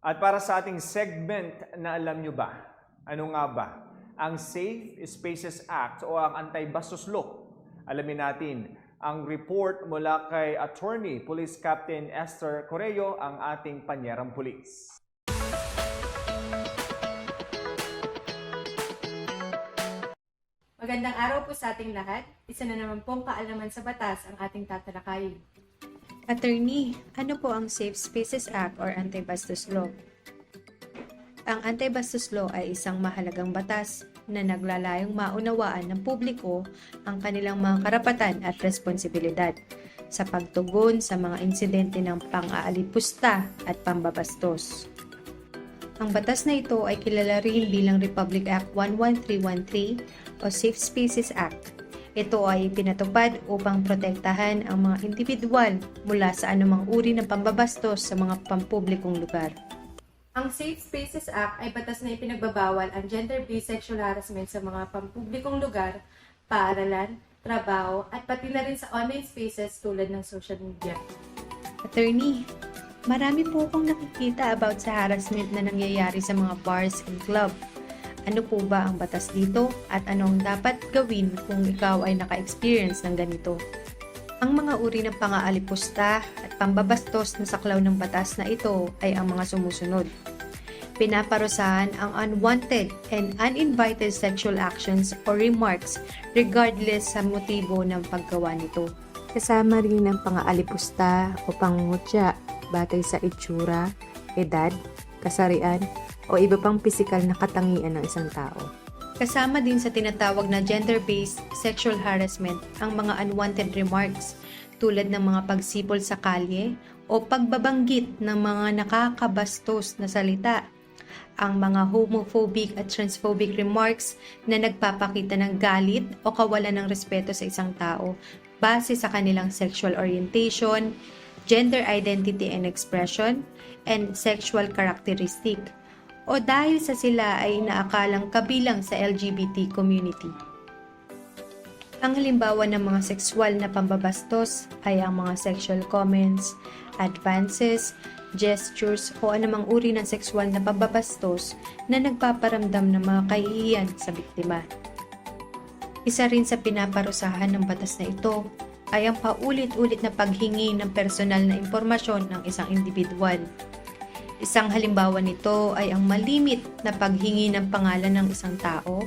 At para sa ating segment na alam nyo ba, ano nga ba ang Safe Spaces Act o ang Anti-Bastos Law? Alamin natin ang report mula kay Attorney Police Captain Esther Correo, ang ating panyerang pulis. Magandang araw po sa ating lahat. Isa na naman pong kaalaman sa batas ang ating tatalakayin. Attorney, ano po ang Safe Spaces Act or Anti-Bastos Law? Ang Anti-Bastos Law ay isang mahalagang batas na naglalayong maunawaan ng publiko ang kanilang mga karapatan at responsibilidad sa pagtugon sa mga insidente ng pang-aalipusta at pambabastos. Ang batas na ito ay kilala rin bilang Republic Act 11313 o Safe Spaces Act ito ay pinatupad upang protektahan ang mga individual mula sa anumang uri ng pambabastos sa mga pampublikong lugar. Ang Safe Spaces Act ay batas na ipinagbabawal ang gender-based sexual harassment sa mga pampublikong lugar, paaralan, trabaho, at pati na rin sa online spaces tulad ng social media. Attorney, marami po akong nakikita about sa harassment na nangyayari sa mga bars and club. Ano po ba ang batas dito at anong dapat gawin kung ikaw ay naka-experience ng ganito? Ang mga uri ng pang-aalipusta at pambabastos na saklaw ng batas na ito ay ang mga sumusunod. Pinaparusahan ang unwanted and uninvited sexual actions or remarks regardless sa motibo ng paggawa nito. Kasama rin ang pang-aalipusta o pangungutya batay sa itsura, edad, kasarian, o iba pang pisikal na katangian ng isang tao. Kasama din sa tinatawag na gender-based sexual harassment ang mga unwanted remarks tulad ng mga pagsipol sa kalye o pagbabanggit ng mga nakakabastos na salita. Ang mga homophobic at transphobic remarks na nagpapakita ng galit o kawalan ng respeto sa isang tao base sa kanilang sexual orientation, gender identity and expression, and sexual characteristic o dahil sa sila ay inaakalang kabilang sa LGBT community. Ang halimbawa ng mga sexual na pambabastos ay ang mga sexual comments, advances, gestures o anumang uri ng sexual na pambabastos na nagpaparamdam ng mga kahihiyan sa biktima. Isa rin sa pinaparusahan ng batas na ito ay ang paulit-ulit na paghingi ng personal na impormasyon ng isang individual Isang halimbawa nito ay ang malimit na paghingi ng pangalan ng isang tao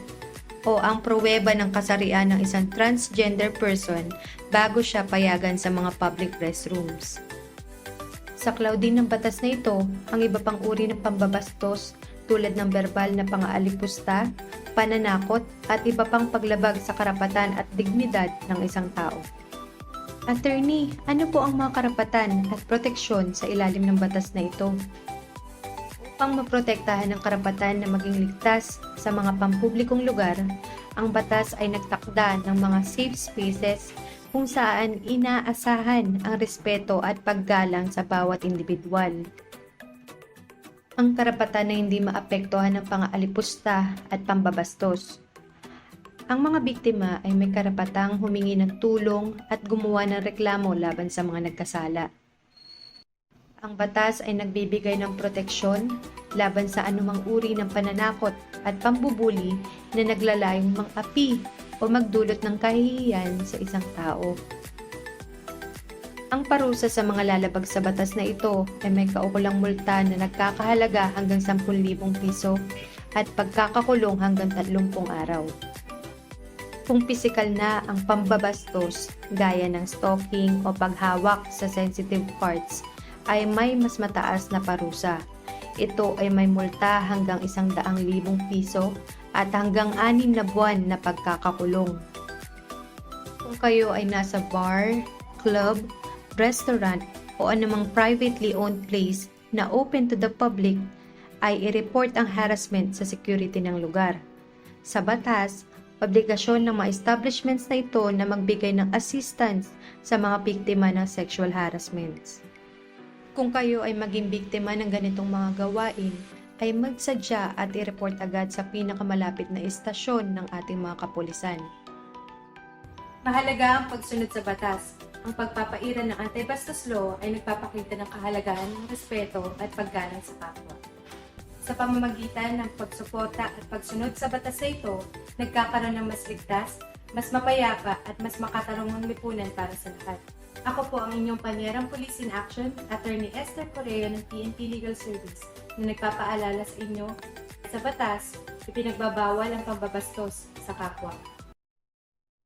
o ang pruweba ng kasarian ng isang transgender person bago siya payagan sa mga public restrooms. Saklaw din ng batas na ito ang iba pang uri ng pambabastos tulad ng verbal na pang-aalipusta, pananakot at iba pang paglabag sa karapatan at dignidad ng isang tao. Attorney, ano po ang mga karapatan at proteksyon sa ilalim ng batas na ito? Upang maprotektahan ang karapatan na maging ligtas sa mga pampublikong lugar, ang batas ay nagtakda ng mga safe spaces kung saan inaasahan ang respeto at paggalang sa bawat individual. Ang karapatan na hindi maapektuhan ng pang-aalipusta at pambabastos. Ang mga biktima ay may karapatang humingi ng tulong at gumawa ng reklamo laban sa mga nagkasala. Ang batas ay nagbibigay ng proteksyon laban sa anumang uri ng pananakot at pambubuli na naglalayong mang-api o magdulot ng kahihiyan sa isang tao. Ang parusa sa mga lalabag sa batas na ito ay may kaukulang multa na nagkakahalaga hanggang 10,000 piso at pagkakakulong hanggang 30 araw. Kung pisikal na ang pambabastos gaya ng stalking o paghawak sa sensitive parts, ay may mas mataas na parusa. Ito ay may multa hanggang isang daang libong piso at hanggang anim na buwan na pagkakakulong. Kung kayo ay nasa bar, club, restaurant o anumang privately owned place na open to the public, ay i-report ang harassment sa security ng lugar. Sa batas, obligasyon ng mga establishments na ito na magbigay ng assistance sa mga biktima ng sexual harassments. Kung kayo ay maging biktima ng ganitong mga gawain, ay magsadya at i-report agad sa pinakamalapit na istasyon ng ating mga kapulisan. Mahalaga ang pagsunod sa batas. ang pagpapaira ng anti-bastos law ay nagpapakita ng kahalagahan ng respeto at paggalang sa kapwa. Sa pamamagitan ng pagsuporta at pagsunod sa batas na ito, nagkakaroon ng mas ligtas, mas mapayapa at mas makatarungang lipunan para sa lahat. Ako po ang inyong panyerang Police in Action, Attorney Esther Correa ng PNP Legal Service, na nagpapaalala sa inyo sa batas, ipinagbabawal ang pambabastos sa kapwa.